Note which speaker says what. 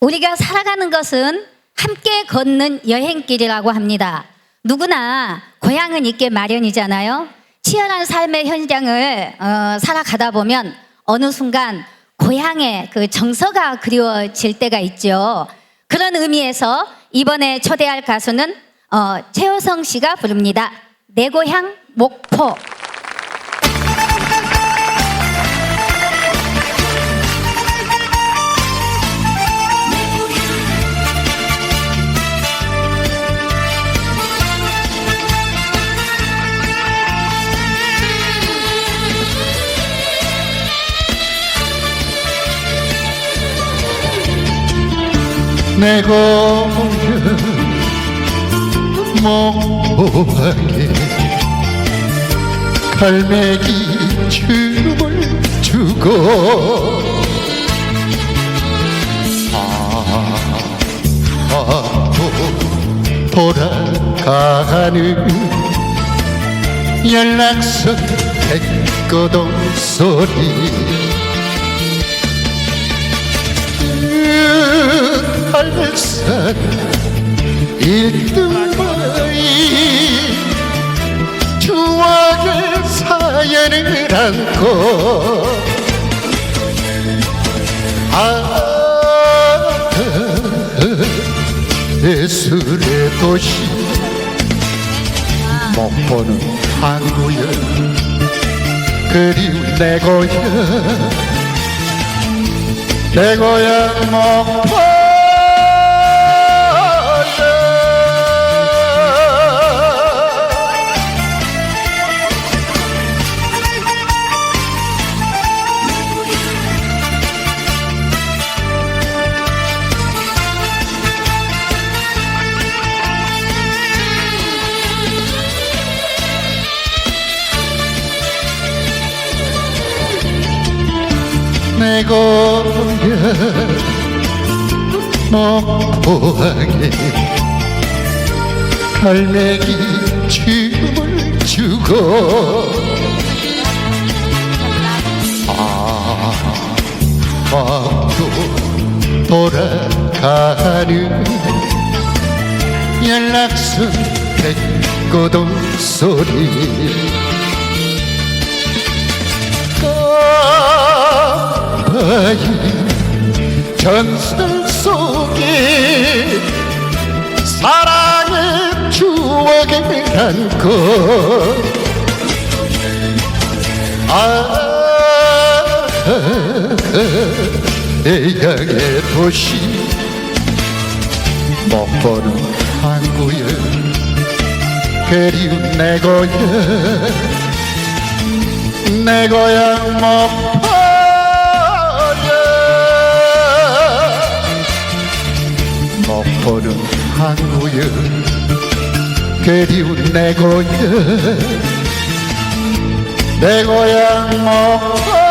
Speaker 1: 우리가 살아가는 것은 함께 걷는 여행길이라고 합니다. 누구나 고향은 있게 마련이잖아요. 치열한 삶의 현장을 어, 살아가다 보면 어느 순간 고향의 그 정서가 그리워질 때가 있죠. 그런 의미에서 이번에 초대할 가수는 어, 최호성 씨가 부릅니다. 내 고향 목포.
Speaker 2: 내 고향 목포항에 갈매기 춤을 추고 아도 돌아가는 연락선 백거동 소리 할산 일등바위 추억의 사연을 안고 아 예술의 도시 목포는 항구여 그리운 내 고향 내 고향 목포 내 고향 목포항에 갈매기 춤을 추고. 아마도 돌아가는 연락선 백고동 소리 까마이 전설 속에 사랑의 추억을 안고 아 애양의 도시 목포는 항구여 그리운 내 고향 내 고향 목 항구여 그리운 내 고향 내 고향 목포